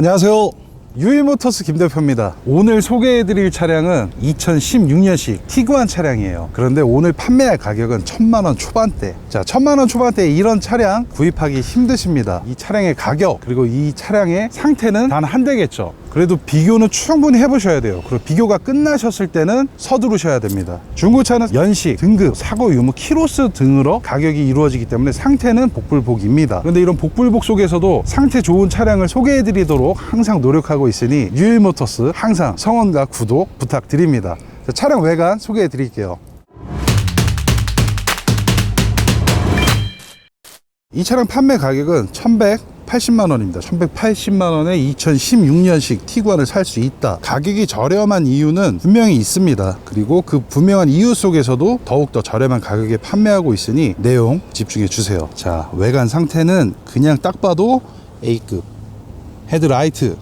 안녕하세요. 유일모터스 김 대표입니다. 오늘 소개해드릴 차량은 2016년식 티구안 차량이에요. 그런데 오늘 판매할 가격은 천만원 초반대. 자, 천만원 초반대에 이런 차량 구입하기 힘드십니다. 이 차량의 가격, 그리고 이 차량의 상태는 단 한 대겠죠. 그래도 비교는 충분히 해보셔야 돼요. 그리고 비교가 끝나셨을 때는 서두르셔야 됩니다. 중고차는 연식, 등급, 사고 유무, 키로수 등으로 가격이 이루어지기 때문에 상태는 복불복입니다. 그런데 이런 복불복 속에서도 상태 좋은 차량을 소개해드리도록 항상 노력하고 있으니 유일모터스 항상 성원과 구독 부탁드립니다. 자, 차량 외관 소개해드릴게요. 이 차량 판매 가격은 1180만 원입니다. 1180만 원에 2016년식 티구안을 살 수 있다. 가격이 저렴한 이유는 분명히 있습니다. 그리고 그 분명한 이유 속에서도 더욱더 저렴한 가격에 판매하고 있으니 내용 집중해 주세요. 자, 외관 상태는 그냥 딱 봐도 A급. 헤드라이트,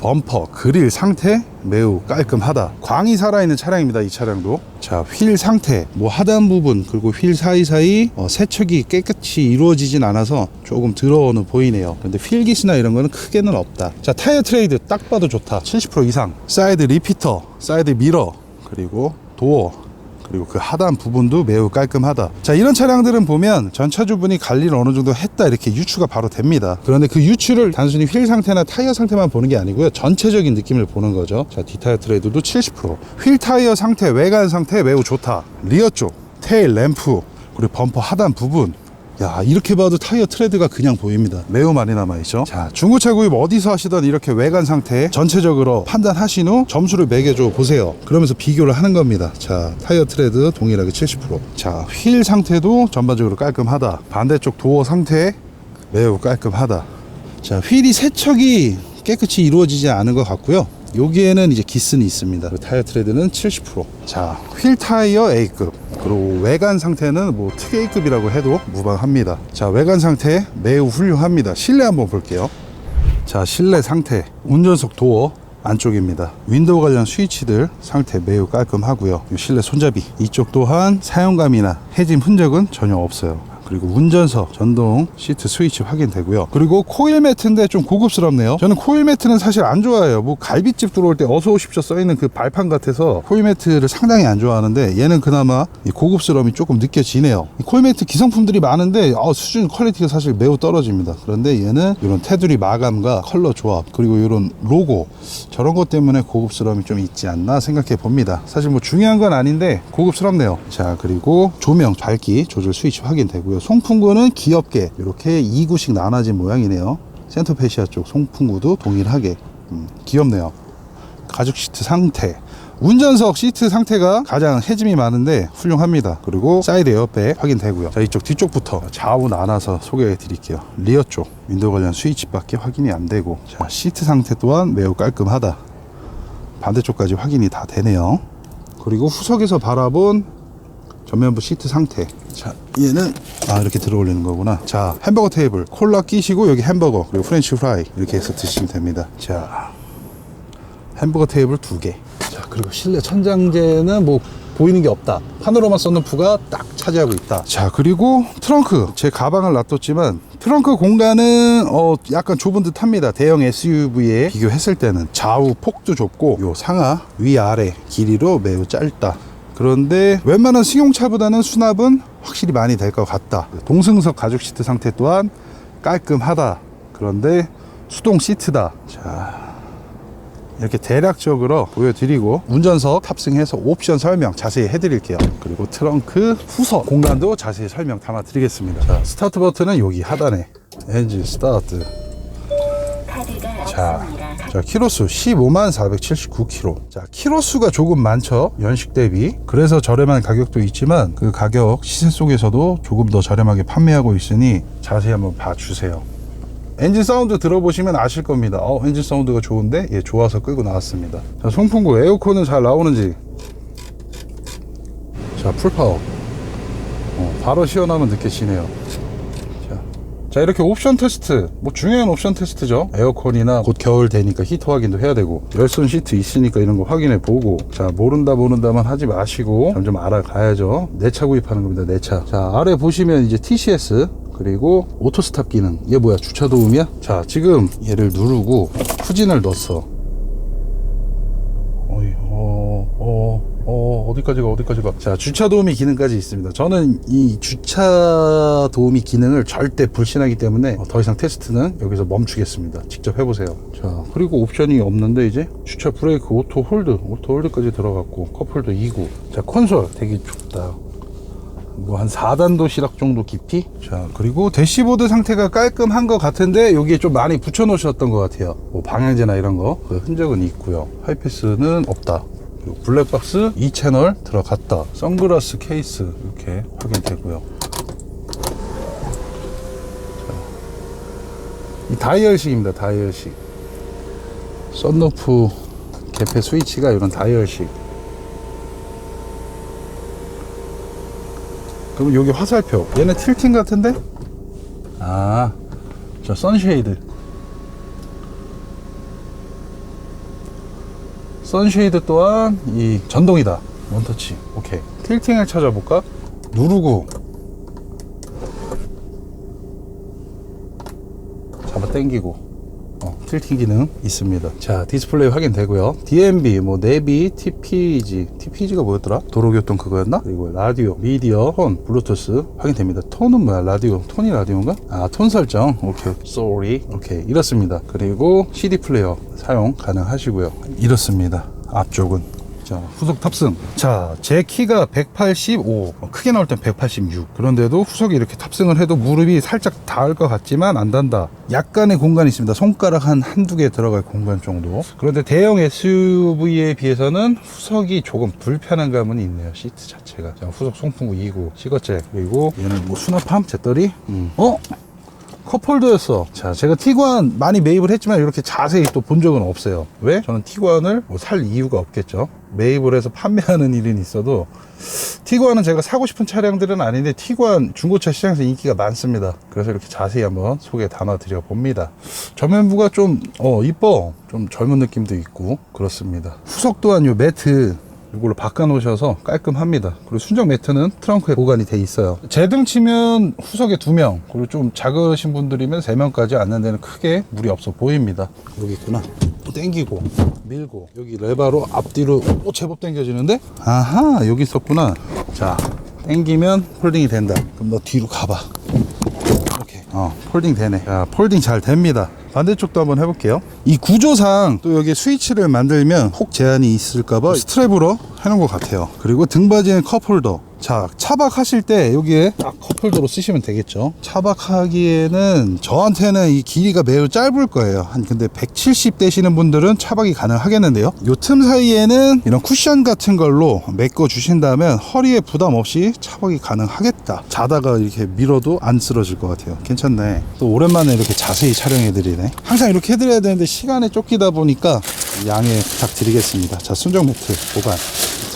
범퍼, 그릴 상태 매우 깔끔하다. 광이 살아있는 차량입니다. 이 차량도. 자, 휠 상태, 뭐 하단 부분 그리고 휠 사이사이 어, 세척이 깨끗이 이루어지진 않아서 조금 더러워는 보이네요. 근데 휠깃이나 이런 거는 크게는 없다. 자, 타이어 트레이드 딱 봐도 좋다. 70% 이상. 사이드 리피터, 사이드 미러, 그리고 도어, 그리고 그 하단 부분도 매우 깔끔하다. 자, 이런 차량들은 보면 전차주분이 관리를 어느 정도 했다 이렇게 유추가 바로 됩니다. 그런데 그 유추를 단순히 휠 상태나 타이어 상태만 보는 게 아니고요. 전체적인 느낌을 보는 거죠. 자, 뒷타이어 트레이드도 70%. 휠 타이어 상태, 외관 상태 매우 좋다. 리어 쪽, 테일 램프, 그리고 범퍼 하단 부분 야 이렇게 봐도 타이어 트레드가 그냥 보입니다. 매우 많이 남아있죠? 자 중고차 구입 어디서 하시던 이렇게 외관 상태 전체적으로 판단하신 후 점수를 매겨줘 보세요. 그러면서 비교를 하는 겁니다. 자 타이어 트레드 동일하게 70%자 휠 상태도 전반적으로 깔끔하다. 반대쪽 도어 상태 매우 깔끔하다. 자 휠이 세척이 깨끗이 이루어지지 않은 것 같고요 여기에는 이제 기스는 있습니다. 그리고 타이어 트레드는 70%. 자, 휠 타이어 A급. 그리고 외관 상태는 뭐 특 A급이라고 해도 무방합니다. 자, 외관 상태 매우 훌륭합니다. 실내 한번 볼게요. 자, 실내 상태. 운전석 도어 안쪽입니다. 윈도우 관련 스위치들 상태 매우 깔끔하고요. 이 실내 손잡이 이쪽 또한 사용감이나 해짐 흔적은 전혀 없어요. 그리고 운전석 전동 시트 스위치 확인되고요. 그리고 코일 매트인데 좀 고급스럽네요. 저는 코일 매트는 사실 안 좋아해요. 뭐 갈비집 들어올 때 어서 오십시오 써 있는 그 발판 같아서 코일 매트를 상당히 안 좋아하는데 얘는 그나마 이 고급스러움이 조금 느껴지네요. 이 코일 매트 기성품들이 많은데 어, 수준 퀄리티가 사실 매우 떨어집니다. 그런데 얘는 이런 테두리 마감과 컬러 조합 그리고 이런 로고 저런 것 때문에 고급스러움이 좀 있지 않나 생각해 봅니다. 사실 뭐 중요한 건 아닌데 고급스럽네요. 자 그리고 조명 밝기 조절 스위치 확인되고요. 송풍구는 귀엽게 이렇게 2구씩 나눠진 모양이네요. 센터페시아 쪽 송풍구도 동일하게 음, 귀엽네요. 가죽 시트 상태. 운전석 시트 상태가 가장 해짐이 많은데 훌륭합니다. 그리고 사이드 에어백 확인되고요. 자 이쪽 뒤쪽부터 좌우 나눠서 소개해 드릴게요. 리어 쪽. 윈도우 관련 스위치밖에 확인이 안 되고. 자 시트 상태 또한 매우 깔끔하다. 반대쪽까지 확인이 다 되네요. 그리고 후석에서 바라본 전면부 시트 상태 자 얘는 아 이렇게 들어 올리는 거구나 자 햄버거 테이블 콜라 끼시고 여기 햄버거 그리고 프렌치 프라이 이렇게 해서 드시면 됩니다 자 햄버거 테이블 두 개. 자, 그리고 실내 천장재는 뭐 보이는 게 없다. 파노라마 썬루프가 딱 차지하고 있다. 자, 그리고 트렁크. 제 가방을 놔뒀지만 트렁크 공간은 어 약간 좁은 듯 합니다. 대형 SUV에 비교했을 때는 좌우 폭도 좁고 요 상하 위아래 길이로 매우 짧다. 그런데 웬만한 승용차보다는 수납은 확실히 많이 될 것 같다. 동승석 가죽 시트 상태 또한 깔끔하다. 그런데 수동 시트다. 자, 이렇게 대략적으로 보여드리고 운전석 탑승해서 옵션 설명 자세히 해드릴게요 그리고 트렁크 후석 공간도 자세히 설명 담아 드리겠습니다 자 스타트 버튼은 여기 하단에 엔진 스타트 자, 자 키로수 15만 479km 자 키로수가 조금 많죠 연식 대비 그래서 저렴한 가격도 있지만 그 가격 시세 속에서도 조금 더 저렴하게 판매하고 있으니 자세히 한번 봐주세요 엔진 사운드 들어보시면 아실 겁니다. 어, 엔진 사운드가 좋은데? 예, 좋아서 끌고 나왔습니다. 자, 송풍구 에어컨은 잘 나오는지. 자, 풀파워. 어, 바로 시원함은 느껴지네요. 자, 자, 이렇게 옵션 테스트. 뭐 중요한 옵션 테스트죠. 에어컨이나 곧 겨울 되니까 히터 확인도 해야 되고, 열선 시트 있으니까 이런 거 확인해 보고, 자, 모른다, 모른다만 하지 마시고, 점점 알아가야죠. 내 차 구입하는 겁니다, 내 차. 자, 아래 보시면 이제 TCS, 그리고 오토 스탑 기능. 얘 뭐야? 주차 도움이야? 자, 지금 얘를 누르고 후진을 넣었어. 어이, 어, 어, 어, 어디까지 가, 어디까지 가. 자, 주차 도우미 기능까지 있습니다. 저는 이 주차 도우미 기능을 절대 불신하기 때문에 어, 더 이상 테스트는 여기서 멈추겠습니다. 직접 해보세요. 자, 그리고 옵션이 없는데 이제 주차 브레이크 오토 홀드, 오토 홀드까지 들어갔고, 컵홀더 2구. 자, 콘솔 되게 좁다. 뭐한 4단 도시락 정도 깊이? 자, 그리고 대시보드 상태가 깔끔한 것 같은데 여기에 좀 많이 붙여 놓으셨던 것 같아요. 뭐 방향제나 이런 거, 그 흔적은 있고요. 하이패스는 없다. 블랙박스 2채널 들어갔다. 선글라스 케이스 이렇게 확인되고요. 자, 이 다이얼식입니다. 다이얼식. 썬루프 개폐 스위치가 이런 다이얼식. 그럼 여기 화살표 얘는 틸팅 같은데? 아, 저 선쉐이드 선쉐이드 또한 이 전동이다. 원터치. 오케이. 틸팅을 찾아볼까? 누르고 잡아 당기고. 어, 틸팅 기능 있습니다. 자, 디스플레이 확인되고요. DMB, 뭐 내비, TPG, TPG가 뭐였더라? 도로교통 그거였나? 그리고 라디오, 미디어, 톤, 블루투스 확인됩니다. 톤은 뭐야? 라디오, 톤이 라디오인가? 아, 톤 설정. 오케이. sorry. 오케이. 이렇습니다. 그리고 CD 플레이어 사용 가능하시고요. 이렇습니다. 앞쪽은. 자, 후속 탑승. 자, 제 키가 185. 어, 크게 나올 땐 186. 그런데도 후속에 이렇게 탑승을 해도 무릎이 살짝 닿을 것 같지만 안 닿는다. 약간의 공간이 있습니다. 손가락 한 한두 개 들어갈 공간 정도. 그런데 대형 SUV에 비해서는 후속이 조금 불편한 감은 있네요. 시트 자체가. 자, 후속 송풍구 2구, 시거잭. 그리고 얘는 뭐 수납함, 재떨이. 음. 어? 컵홀더였어. 자, 제가 티구안 많이 매입을 했지만 이렇게 자세히 또 본 적은 없어요. 왜? 저는 티구안을 뭐 살 이유가 없겠죠. 매입을 해서 판매하는 일은 있어도 티구안은 제가 사고 싶은 차량들은 아닌데 티구안 중고차 시장에서 인기가 많습니다. 그래서 이렇게 자세히 한번 소개 담아 드려 봅니다. 전면부가 좀, 어, 이뻐. 좀 젊은 느낌도 있고, 그렇습니다. 후석 또한 요 매트 이걸로 바꿔 놓으셔서 깔끔합니다. 그리고 순정 매트는 트렁크에 보관이 돼 있어요. 제등 치면 후석에 두 명, 그리고 좀 작으신 분들이면 세 명까지 앉는 데는 크게 무리 없어 보입니다. 여기 있구나. 또 당기고, 밀고, 여기 레바로 앞뒤로 오, 제법 당겨지는데? 아하, 여기 있었구나. 자, 당기면 폴딩이 된다. 그럼 너 뒤로 가봐. 이렇게 어 폴딩 되네 자 폴딩 잘 됩니다 반대쪽도 한번 해볼게요. 이 구조상 또 여기 스위치를 만들면 혹 제한이 있을까봐 스트랩으로 해놓은 것 같아요. 그리고 등받이는 컵홀더. 자 차박하실 때 여기에 딱 컵홀더로 쓰시면 되겠죠. 차박하기에는 저한테는 이 길이가 매우 짧을 거예요. 한 근데 170 되시는 분들은 차박이 가능하겠는데요. 요 틈 사이에는 이런 쿠션 같은 걸로 메꿔 주신다면 허리에 부담 없이 차박이 가능하겠다. 자다가 이렇게 밀어도 안 쓰러질 것 같아요. 괜찮네. 또 오랜만에 이렇게 자세히 촬영해 드리네. 항상 이렇게 해드려야 되는데 시간에 쫓기다 보니까 양해 부탁드리겠습니다. 자 순정 매트 보관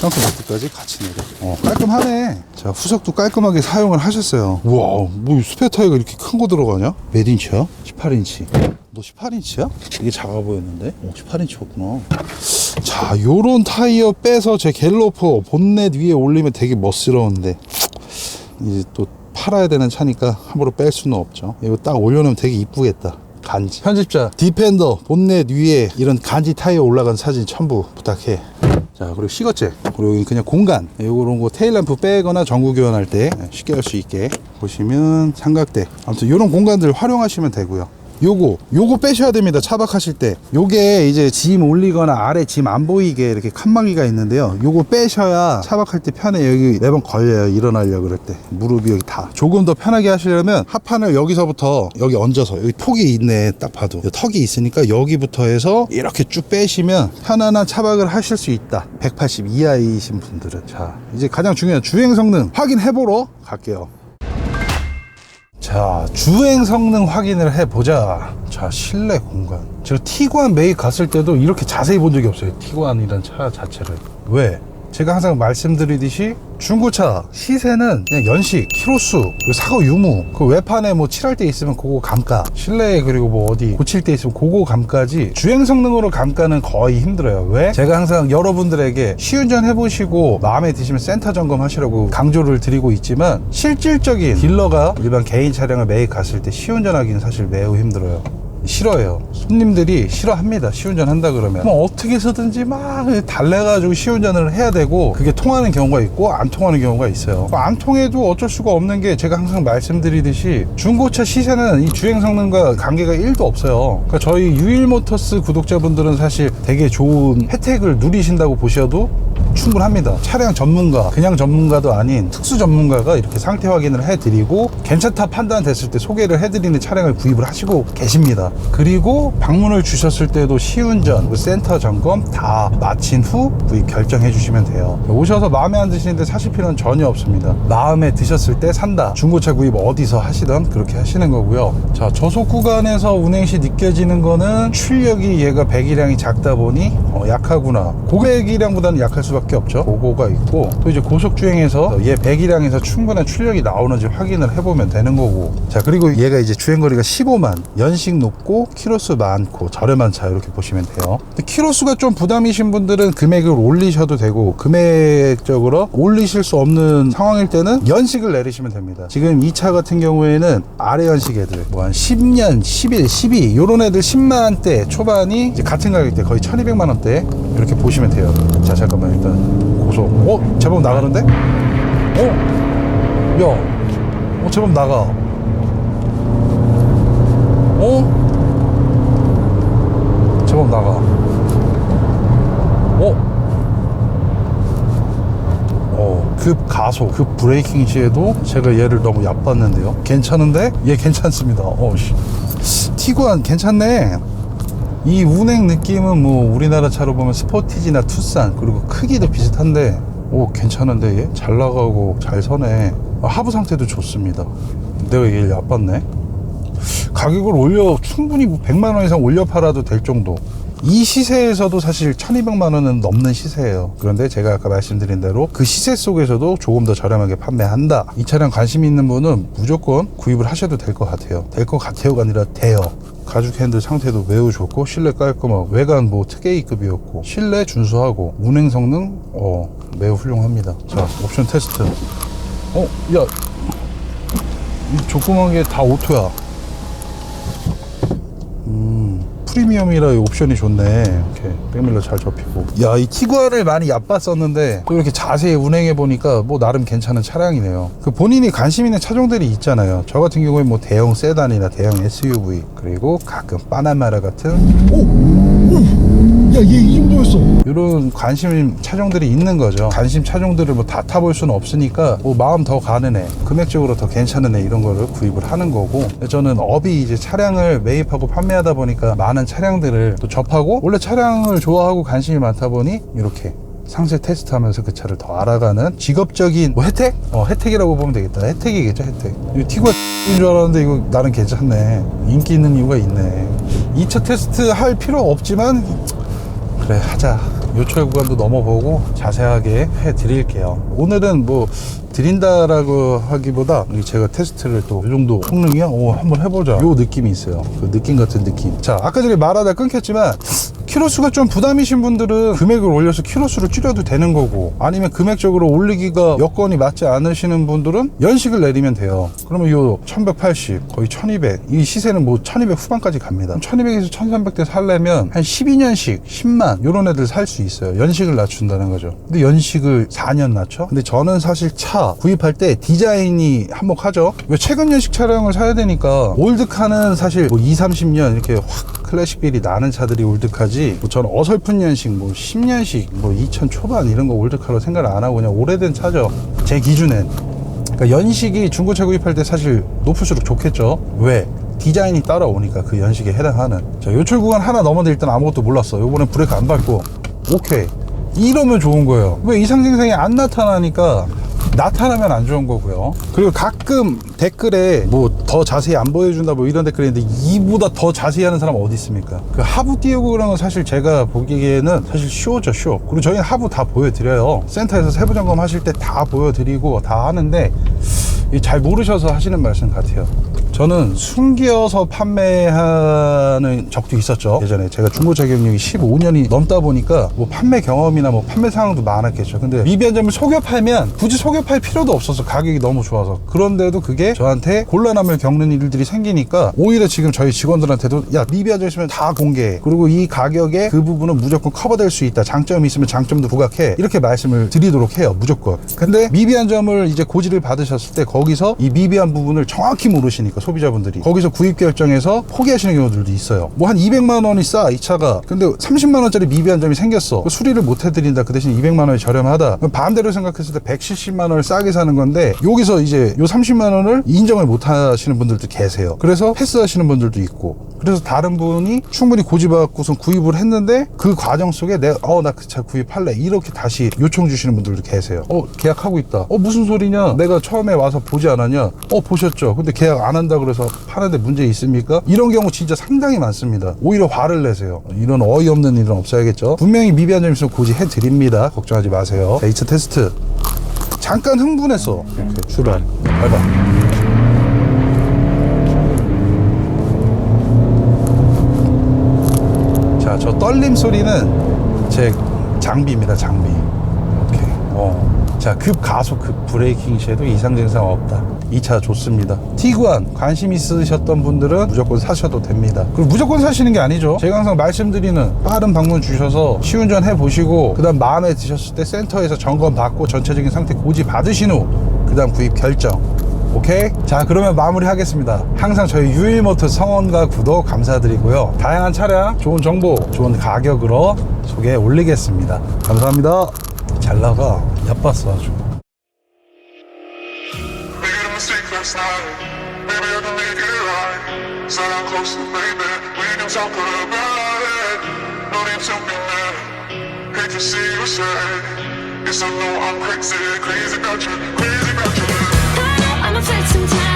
트렁크 매트까지 같이 내려. 어, 깔끔하네. 자 후석도 깔끔하게 사용을 하셨어요. 우와 뭐 스페어 타이어가 이렇게 큰 거 들어가냐? 몇 인치야? 18인치. 너 18인치야? 되게 작아 보였는데? 어, 18인치였구나. 자 요런 타이어 빼서 제 갤로퍼 본넷 위에 올리면 되게 멋스러운데. 이제 또 팔아야 되는 차니까 함부로 뺄 수는 없죠. 이거 딱 올려놓으면 되게 이쁘겠다. 간지. 편집자. 디펜더 본넷 위에 이런 간지 타이어 올라간 사진 첨부 부탁해 자 그리고 시거잭 그리고 그냥 공간. 요런 거 테일램프 빼거나 전구 교환할 때 쉽게 할 수 있게 보시면 삼각대. 아무튼 요런 공간들 활용하시면 되고요 요거 요거 빼셔야 됩니다. 차박하실 때. 요게 이제 짐 올리거나 아래 짐 안 보이게 이렇게 칸막이가 있는데요. 요거 빼셔야 차박할 때 편해 여기 매번 걸려요. 일어나려고 그럴 때. 무릎이 여기 다. 조금 더 편하게 하시려면 하판을 여기서부터 여기 얹어서 여기 폭이 있네. 딱 봐도. 요 턱이 있으니까 여기부터 해서 이렇게 쭉 빼시면 편안한 차박을 하실 수 있다. 180 이하이신 분들은. 자 이제 가장 중요한 주행 성능 확인해 보러 갈게요 자 주행 성능 확인을 해보자. 자 실내 공간. 제가 티구안 매입 갔을 때도 이렇게 자세히 본 적이 없어요. 티구안이란 차 자체를. 왜? 제가 항상 말씀드리듯이 중고차 시세는 그냥 연식, 키로수, 사고 유무, 그 외판에 뭐 칠할 때 있으면 그거 감가, 실내에 그리고 뭐 어디 고칠 때 있으면 그거 감가지 주행 성능으로 감가는 거의 힘들어요. 왜? 제가 항상 여러분들에게 시운전 해보시고 마음에 드시면 센터 점검하시라고 강조를 드리고 있지만 실질적인 딜러가 일반 개인 차량을 매입 갔을 때 시운전하기는 사실 매우 힘들어요. 싫어해요. 손님들이 싫어합니다. 시운전 한다 그러면. 뭐 어떻게 해서든지 막 달래가지고 시운전을 해야 되고 그게 통하는 경우가 있고 안 통하는 경우가 있어요. 안 통해도 어쩔 수가 없는 게 제가 항상 말씀드리듯이 중고차 시세는 이 주행 성능과 관계가 1도 없어요. 그러니까 저희 유일모터스 구독자분들은 사실 되게 좋은 혜택을 누리신다고 보셔도 충분합니다. 차량 전문가, 그냥 전문가도 아닌 특수 전문가가 이렇게 상태 확인을 해드리고 괜찮다 판단됐을 때 소개를 해드리는 차량을 구입을 하시고 계십니다. 그리고 방문을 주셨을 때도 시운전, 그 센터 점검 다 마친 후 구입 결정해 주시면 돼요. 오셔서 마음에 안 드시는데 사실 필요는 전혀 없습니다. 마음에 드셨을 때 산다. 중고차 구입 어디서 하시던 그렇게 하시는 거고요. 자, 저속 구간에서 운행 시 느껴지는 거는 출력이 얘가 배기량이 작다 보니 어, 약하구나. 고배기량보다는 약할 수밖에 없죠. 그거가 있고 또 이제 고속 주행에서 얘 배기량에서 충분한 출력이 나오는지 확인을 해보면 되는 거고. 자, 그리고 얘가 이제 주행거리가 15만, 연식 높고 키로수 많고 저렴한 차 이렇게 보시면 돼요. 키로수가 좀 부담이신 분들은 금액을 올리셔도 되고 금액적으로 올리실 수 없는 상황일 때는 연식을 내리시면 됩니다. 지금 이 차 같은 경우에는 아래 연식 애들 뭐 한 10년, 11, 12 요런 애들 10만 대 초반이 같은 가격대 거의 1200만 원대 이렇게 보시면 돼요. 자 잠깐만 일단 고속 어? 제법 나가는데? 어? 야 어, 제법 나가 어? 제법 나가. 어? 어, 급 가속, 급 브레이킹 시에도 제가 얘를 너무 얕봤는데요. 괜찮은데? 얘 괜찮습니다. 어, 씨. 티구안 괜찮네. 이 운행 느낌은 뭐 우리나라 차로 보면 스포티지나 투싼 그리고 크기도 비슷한데 오 괜찮은데 얘 잘 나가고 잘 서네 아, 하부 상태도 좋습니다 내가 얘를 얕봤네 가격을 올려 충분히 100만 원 이상 올려 팔아도 될 정도. 이 시세에서도 사실 1200만 원은 넘는 시세예요. 그런데 제가 아까 말씀드린 대로 그 시세 속에서도 조금 더 저렴하게 판매한다. 이 차량 관심 있는 분은 무조건 구입을 하셔도 될 것 같아요. 될 것 같아요가 아니라 돼요. 가죽 핸들 상태도 매우 좋고 실내 깔끔하고 외관 뭐 특A급이었고 실내 준수하고 운행 성능 어 매우 훌륭합니다. 자 옵션 테스트. 어, 야, 이 조그만 게 다 오토야. 음, 프리미엄이라 이 옵션이 좋네. 이렇게 백밀러 잘 접히고. 야, 이 티구안을 많이 얕봤었는데 또 이렇게 자세히 운행해 보니까 뭐 나름 괜찮은 차량이네요. 그 본인이 관심 있는 차종들이 있잖아요. 저 같은 경우에 뭐 대형 세단이나 대형 SUV 그리고 가끔 파나마라 같은 야, 얘 이 정도였어. 이런 관심 차종들이 있는 거죠. 관심 차종들을 뭐 다 타볼 수는 없으니까 뭐 마음 더 가는 애, 금액적으로 더 괜찮은 애 이런 거를 구입을 하는 거고 저는 업이 이제 차량을 매입하고 판매하다 보니까 많은 차량들을 또 접하고 원래 차량을 좋아하고 관심이 많다 보니 이렇게 상세 테스트하면서 그 차를 더 알아가는 직업적인 뭐 혜택? 어 혜택이라고 보면 되겠다. 혜택이겠죠 혜택. 이 티구가 X인 줄 알았는데 이거 나는 괜찮네. 인기 있는 이유가 있네. 2차 테스트 할 필요 없지만 그래 하자. 요철 구간도 넘어보고 자세하게 해 드릴게요. 오늘은 뭐 드린다라고 하기보다 제가 테스트를 또 이 정도 성능이야? 오 한번 해보자. 요 느낌이 있어요. 그 느낌 같은 느낌. 자 아까 전에 말하다 끊겼지만 키로수가 좀 부담이신 분들은 금액을 올려서 키로수를 줄여도 되는 거고 아니면 금액적으로 올리기가 여건이 맞지 않으시는 분들은 연식을 내리면 돼요. 그러면 요1180 거의 1200 이 시세는 뭐 1200 후반까지 갑니다. 1200에서 1300대 살려면 한 12년식 10만 요런 애들 살 수 있어요. 연식을 낮춘다는 거죠. 근데 연식을 4년 낮춰? 근데 저는 사실 차 구입할 때 디자인이 한몫하죠. 왜 최근 연식 차량을 사야 되니까 올드카는 사실 뭐 2, 30년 이렇게 확 클래식 빌이 나는 차들이 올드카지 뭐 저는 어설픈 연식 뭐 10년식 뭐 2000 초반 이런 거 올드카로 생각을 안 하고 그냥 오래된 차죠. 제 기준엔. 그러니까 연식이 중고차 구입할 때 사실 높을수록 좋겠죠. 왜? 디자인이 따라오니까 그 연식에 해당하는. 자 요철 구간 하나 넘었는데 일단 아무것도 몰랐어 요번엔 브레이크 안 밟고. 오케이. 이러면 좋은 거예요. 왜 이상증상이 안 나타나니까 나타나면 안 좋은 거고요. 그리고 가끔 댓글에 뭐 더 자세히 안 보여준다 뭐 이런 댓글이 있는데 이보다 더 자세히 하는 사람 어디 있습니까? 그 하부 띄우고 그런 건 사실 제가 보기에는 사실 쇼죠 쇼. 그리고 저희는 하부 다 보여드려요. 센터에서 세부 점검 하실 때 다 보여드리고 다 하는데 이잘 모르셔서 하시는 말씀 같아요. 저는 숨겨서 판매하는 적도 있었죠. 예전에 제가 중고차 경력이 15년이 넘다 보니까 뭐 판매 경험이나 뭐 판매 상황도 많았겠죠. 근데 미비한 점을 속여 팔면 굳이 속여 팔 필요도 없어서 가격이 너무 좋아서 그런데도 그게 저한테 곤란함을 겪는 일들이 생기니까 오히려 지금 저희 직원들한테도 야 미비한 점 있으면 다 공개해. 그리고 이 가격에 그 부분은 무조건 커버될 수 있다. 장점이 있으면 장점도 부각해. 이렇게 말씀을 드리도록 해요. 무조건. 근데 미비한 점을 이제 고지를 받으셨을 때 거기서 이 미비한 부분을 정확히 모르시니까 소비자분들이 거기서 구입 결정해서 포기하시는 경우들도 있어요. 뭐 한 200만 원이 싸 이 차가. 근데 30만 원짜리 미비한 점이 생겼어. 그 수리를 못 해드린다. 그 대신 200만 원이 저렴하다. 반대로 생각했을 때 170만 원을 싸게 사는 건데 여기서 이제 요 30만 원을 인정을 못 하시는 분들도 계세요. 그래서 패스하시는 분들도 있고. 그래서 다른 분이 충분히 고집받고선 구입을 했는데 그 과정 속에 내가 어 나 그 차 구입할래 이렇게 다시 요청 주시는 분들도 계세요. 어 계약하고 있다. 어 무슨 소리냐? 내가 처음에 와서 보지 않았냐? 어 보셨죠? 근데 계약 안 한다 그래서 파는데 문제 있습니까? 이런 경우 진짜 상당히 많습니다. 오히려 화를 내세요. 이런 어이없는 일은 없어야겠죠. 분명히 미비한 점 있으면 고지해 드립니다. 걱정하지 마세요. 자, 2차 테스트. 잠깐 흥분했어. 이렇게 출발. 밟아. 자, 저 떨림 소리는 제 장비입니다, 장비. 오케이. 어. 자, 급 가속, 급 브레이킹 시에도 이상 증상 없다. 이 차 좋습니다. 티구안 관심 있으셨던 분들은 무조건 사셔도 됩니다. 그리고 무조건 사시는 게 아니죠. 제가 항상 말씀드리는 빠른 방문 주셔서 시운전 해보시고 그다음 마음에 드셨을 때 센터에서 점검 받고 전체적인 상태 고지 받으신 후 그다음 구입 결정. 오케이? 자, 그러면 마무리 하겠습니다. 항상 저희 유일모터 성원과 구독 감사드리고요. 다양한 차량, 좋은 정보, 좋은 가격으로 소개해 올리겠습니다. 감사합니다. 잘 나가. 야빴어, 아주. Night. Maybe I can make it right. Sit down closer, baby. We can talk about it. No need to be mad. Hate to see you sad. Yes, I know I'm crazy, crazy about you, crazy about you. I'm a fixing